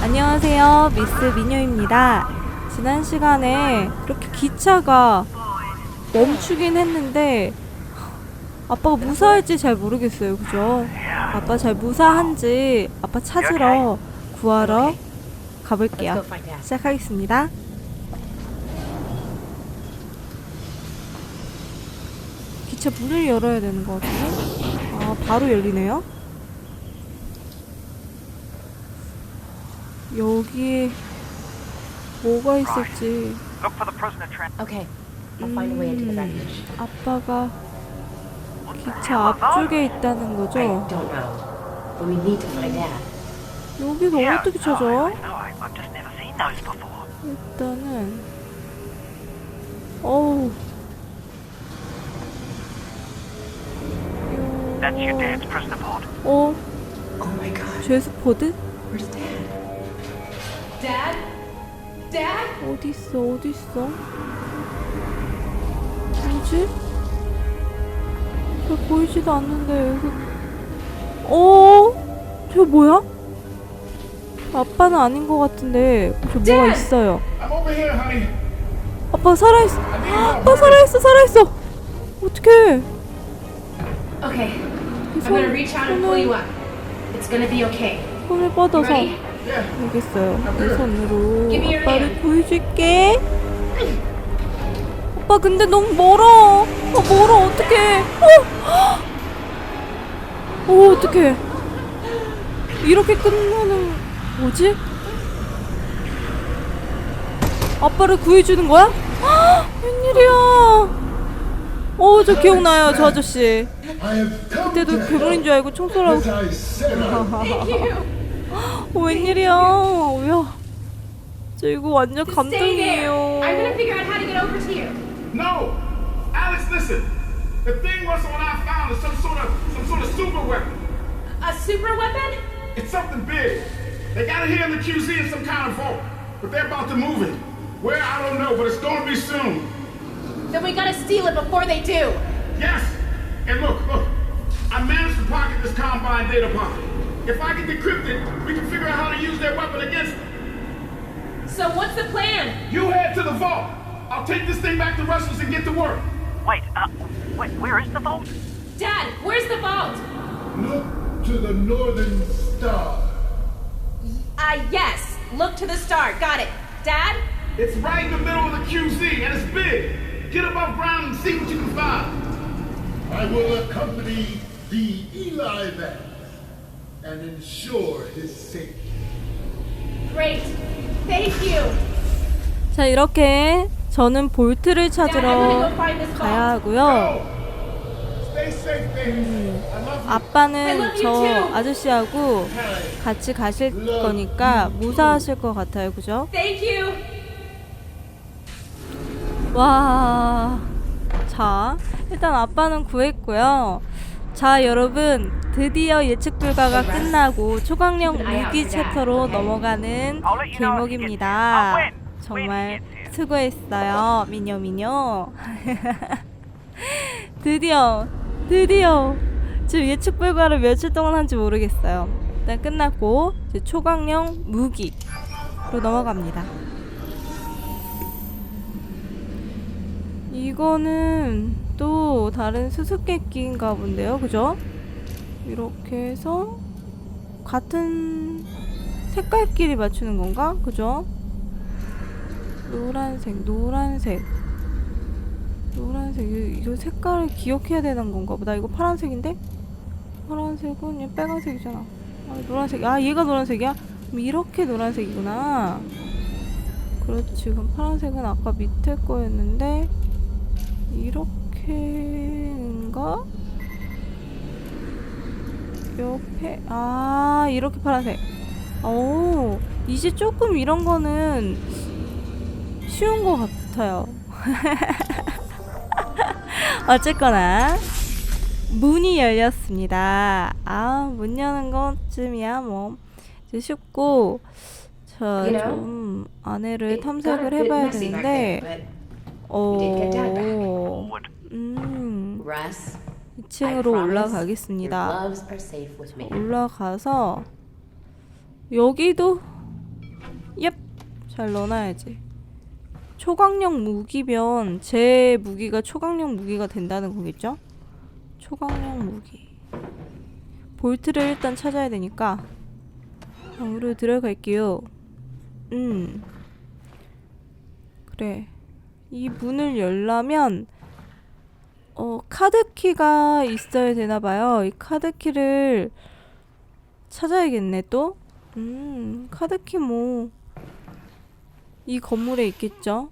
안녕하세요. 미스 미녀입니다. 지난 시간에 이렇게 기차가 멈추긴 했는데 아빠가 무사할지 잘 모르겠어요. 그죠? 아빠 잘 무사한지 아빠 찾으러 구하러 가볼게요. 시작하겠습니다. 기차 문을 열어야 되는 것 같은데? 아, 바로 열리네요? 여기에 뭐가 있을지 음. 아빠가 기차 앞쪽에 있다는 거죠? 여기서 어떻게 찾아? 일단은 어우. 어? Oh. 죄스포드? 어디 있어? 어디 있어? 뭐지? 저 보이지도 않는데 여기 어? 저 뭐야? 아빠는 아닌 것 같은데 저 뭐가 있어요. 아빠 살아있어. 아빠 살아있어, 살아있어. 어떡해? Okay, 이 I'm gonna 손, reach out and pull you up. It's gonna be okay. 손을 뻗어서? 알겠어요. 내 손으로 아빠를. 구해줄게. 오빠 근데 너무 멀어. 어 멀어 어떡해. 어. 어 어떡해. 이렇게 끝나는 뭐지? 아빠를 구해주는 거야? 헉, 웬일이야. 어 저 기억나요 저 아저씨. 그때도 괴물인 줄 알고 총 쏘라고 as I said I 어, 웬일이야. 야. 저 이거 완전. 감동이에요. I'm gonna figure out how to get over to you. No, Alex, listen. The thing I found is some sort of some sort of super weapon. A super weapon? It's something big. They got it here in the QZ in some kind of vault, but they're about to move it. Where I don't know, but it's going to be soon. Then we gotta steal it before they do. Yes. And look, look. I managed to pocket this Combine data pocket. If I can decrypt it, we can figure out how to use their weapon against them. So what's the plan? You head to the vault. I'll take this thing back to Russell's and get to work. Wait, uh, wait, where is the vault? Dad, where's the vault? Look to the northern star. Uh, yes. Look to the star. Got it. Dad? It's right in the middle of the QZ, and it's big. Get above ground and see what you can find. I will accompany the Eli Vance and ensure his safety. Great. Thank you. 자, 이렇게 저는 볼트를 찾으러 가야. 하고요. I 아빠는 저. 아저씨하고 같이 가실 거니까 무사하실 것 같아요. 그죠? 와. 자, 일단 아빠는 구했고요. 자, 여러분. 드디어 예측 불가가 끝나고 초강력 무기 챕터로 넘어가는 길목입니다. 정말 수고했어요. 미녀 미녀. 드디어 드디어 지금 예측 불가를 며칠 동안 한지 모르겠어요. 일단 끝났고 이제 초강력 무기로 넘어갑니다. 이거는 또 다른 수수께끼인가 본데요, 그죠? 이렇게 해서 같은 색깔끼리 맞추는 건가? 그죠? 노란색, 노란색, 노란색. 이- 이거 색깔을 기억해야 되는 건가 보다. 이거 파란색인데? 파란색은 얘 빨간색이잖아. 아, 노란색. 아, 얘가 노란색이야? 그럼 이렇게 노란색이구나. 그렇지. 그럼 파란색은 아까 밑에 거였는데 이렇게인가? 옆에 아 이렇게 파란색. 오 이제 조금 이런 거는 쉬운 것 같아요. 어쨌거나 문이 열렸습니다. 아, 문 여는 것쯤이야 뭐 이제 쉽고 know, 좀 안에를 탐색을 해봐야 되는데. 어. 음, Russ, I 2층으로 promise your 올라가겠습니다. 올라가서 여기도 옙! 잘 넣어놔야지. 초강력 무기면 제 무기가 초강력 무기가 된다는 거겠죠? 초강력 무기. 볼트를 일단 찾아야 되니까 방으로 들어갈게요. 음. 그래. 이 문을 열려면 어, 카드키가 있어야 되나봐요. 이 카드키를 찾아야겠네, 또. 음, 카드키 뭐. 이 건물에 있겠죠?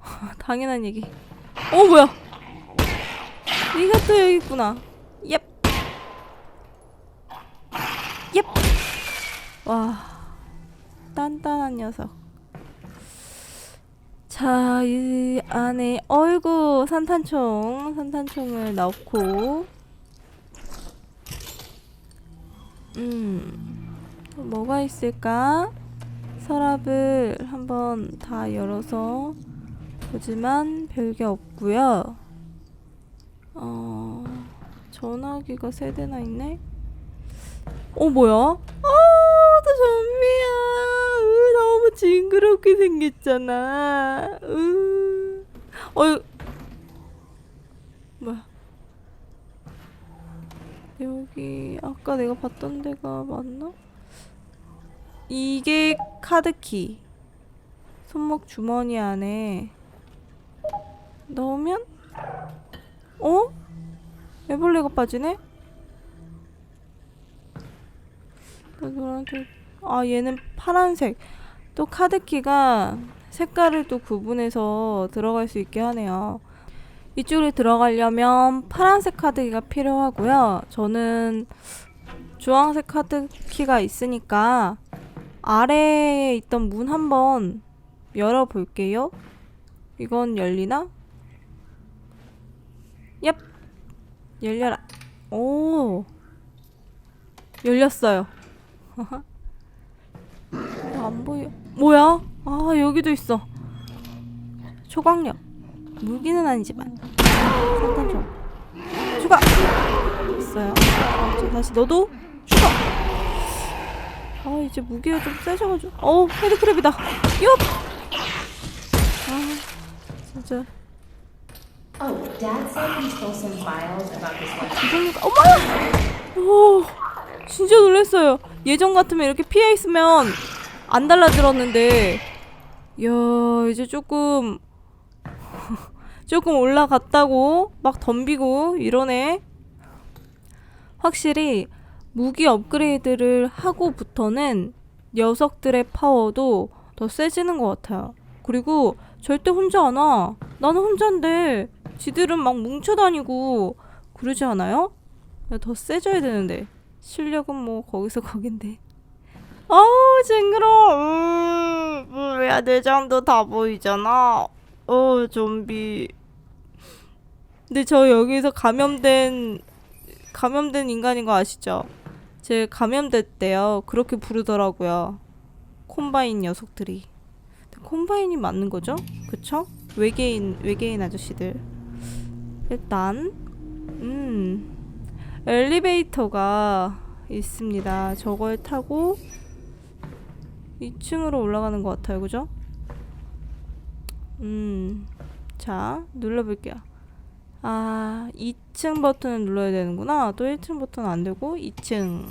당연한 얘기. 어, 뭐야! 니가 또 여기 있구나. 옙! 옙! 와. 단단한 녀석. 자, 이 안에 어이구 산탄총, 산탄총을 넣고 음. 또 뭐가 있을까? 서랍을 한번 다 열어서 보지만 별게 없고요. 어, 전화기가 세 대나 있네. 어 뭐야? 아, 또 좀비야. 으, 너무 징그럽게 생겼잖아. 으. 어이. 뭐야? 여기 아까 내가 봤던 데가 맞나? 이게 카드키. 손목 주머니 안에 넣으면 어? 애벌레가 빠지네? 아 얘는 파란색. 또 카드키가 색깔을 또 구분해서 들어갈 수 있게 하네요. 이쪽에 들어가려면 파란색 카드키가 필요하고요. 저는 주황색 카드키가 있으니까 아래에 있던 문 한번 열어볼게요. 이건 열리나? 얍! 열려라. 오! 열렸어요. 안 보여. 뭐야? 아, 여기도 있어. 초강력. 무기는 아니지만. 산탄총. 추가! 있어요. 어, 저 다시 너도 추가! 아, 이제 무기가 좀 세져가지고. 어우, 헤드크랩이다. 요! 아, 진짜. One. 이동료가 어머야! 오, 진짜 놀랐어요. 예전 같으면 이렇게 피해 있으면 안 달라들었는데, 이야 이제 조금 조금 올라갔다고 막 덤비고 이러네. 확실히 무기 업그레이드를 하고부터는 녀석들의 파워도 더 세지는 것 같아요. 그리고 절대 혼자 안 와. 나는 혼자인데 지들은 막 뭉쳐다니고 그러지 않아요? 더 세져야 되는데 실력은 뭐 거기서 거긴데 아우 징그러워 음, 뭐야 내장도 다 보이잖아 어 좀비 근데 저 여기서 감염된 감염된 인간인 거 아시죠? 제 감염됐대요 그렇게 부르더라고요 콤바인 녀석들이 콤바인이 맞는 거죠? 그쵸? 외계인 외계인 아저씨들 일단 음 엘리베이터가 있습니다. 저걸 타고 2층으로 올라가는 것 같아요. 그죠? 음, 자, 눌러볼게요. 아, 2층 버튼을 눌러야 되는구나. 또 1층 버튼은 안 되고 2층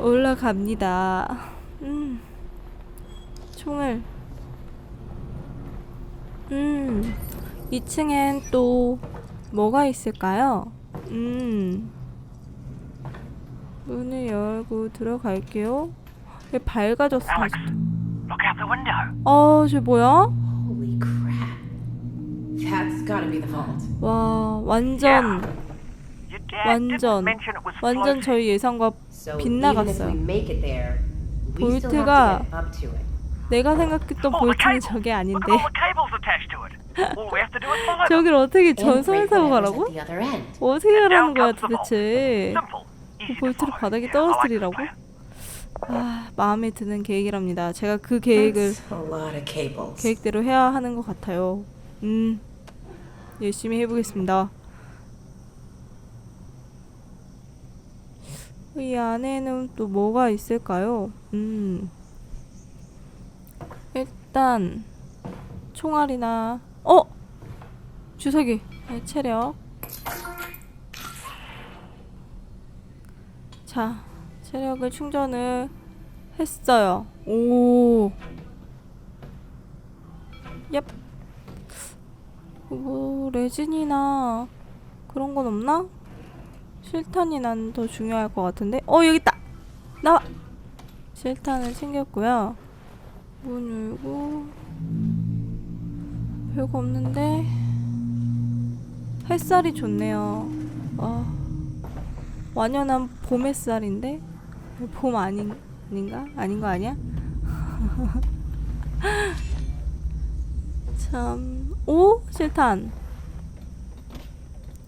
올라갑니다. 음, 총을 음, 2층엔 또 뭐가 있을까요? 음. 문을 열고 들어갈게요. 왜 밝아졌어? 어, 쟤 뭐야? Gotta be the vault. 와, 완전 dad 완전 didn't mention it was 완전 floating. 저희 예상과 So 빗나갔어요. even if we make it there, we still have 볼트가 to get up to it. 내가 생각했던 Oh, the 볼트는 cable. 저게 Look 아닌데. at all the cables attached to it. All we have to do is follow them. 저길 어떻게 전선을 타고 가라고? at the other end. 어떻게 Down 거야. 도대체 Simple. Easy to 볼트를 follow. 바닥에 Yeah, 떨어뜨리라고? 아 마음에 드는 계획이랍니다 제가 그 계획을 That's a lot of cables. 계획대로 해야 하는 것 같아요 음 열심히 해보겠습니다. 이 안에는 또 뭐가 있을까요? 음. 일단 총알이나 어? 주사기 네, 체력. 자 체력을 충전을 했어요. 오. 얍. 뭐 레진이나 그런 건 없나? 실탄이 난 더 중요할 것 같은데? 어 여기 있다! 나와 실탄을 챙겼고요. 문 열고. 별거 없는데. 햇살이 좋네요. 아 완연한 봄 햇살인데? 봄 아닌 아닌가? 아닌 거 아니야? 참, 오 실탄.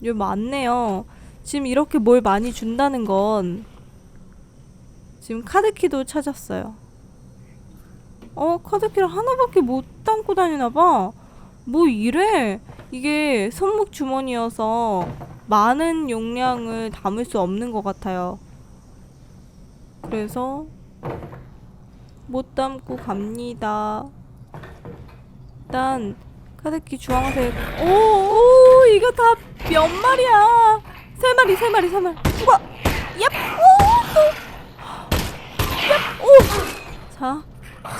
이거 많네요. 지금 이렇게 뭘 많이 준다는 건 지금 카드키도 찾았어요. 어 카드키를 하나밖에 못 담고 다니나 봐. 뭐 이래? 이게 손목 주머니여서 많은 용량을 담을 수 없는 것 같아요. 그래서 못 담고 갑니다. 일단 카드키 주황색. 오, 오 이거 다 몇 마리야? 세 마리 세 마리 세 마리. 우와 얍오또얍오 자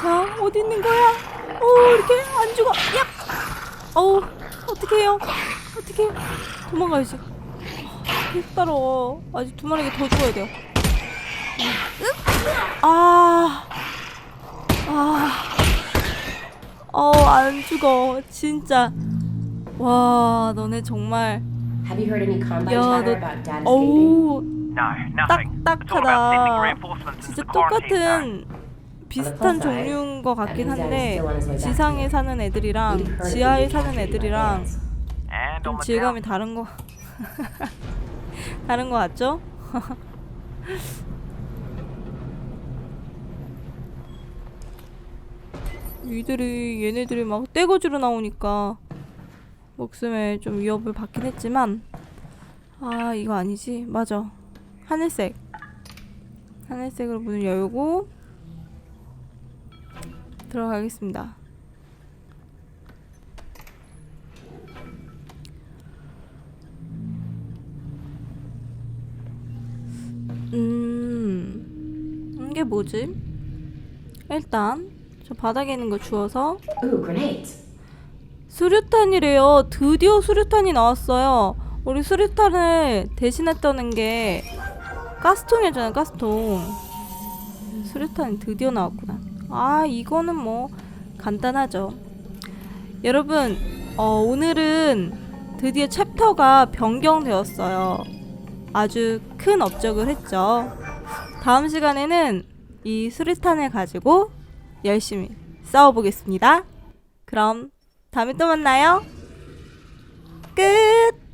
자 어디 있는 거야? 오 이렇게 안 죽어. 얍. 어우 어떻게 해요? 어떻게 해요 도망가야지. 따로. 아직 두 마리가 더 죽어야 돼요. 아. 아. 어, 안 죽어. 진짜. 와, 너네 정말. Have you heard any combine 야, chatter 너. about dad escaping? 어우, No, nothing. It's all about sending 딱딱하다. reinforcements 진짜 the quarantine zone. 똑같은 비슷한 종류인 것 같긴 한데, 지상에. 사는 애들이랑 heard 지하에 사는 captured by 애들이랑. And 좀 질감이. 다른 거. 다른 거 같죠? 이들이 얘네들이 막 떼거지로 나오니까 목숨에 좀 위협을 받긴 했지만 아 이거 아니지? 맞아. 하늘색. 하늘색으로 문을 열고 들어가겠습니다. 음 이게 뭐지? 일단 저 바닥에 있는 거 주워서 Ooh, grenades. 수류탄이래요. 드디어 수류탄이 나왔어요. 우리 수류탄을 대신했다는 게 가스통이었잖아요, 가스통. 수류탄이 드디어 나왔구나. 아, 이거는 뭐 간단하죠. 여러분, 어, 오늘은 드디어 챕터가 변경되었어요. 아주 큰 업적을 했죠. 다음 시간에는 이 수류탄을 가지고 열심히 싸워보겠습니다. 그럼 다음에 또 만나요. 끝!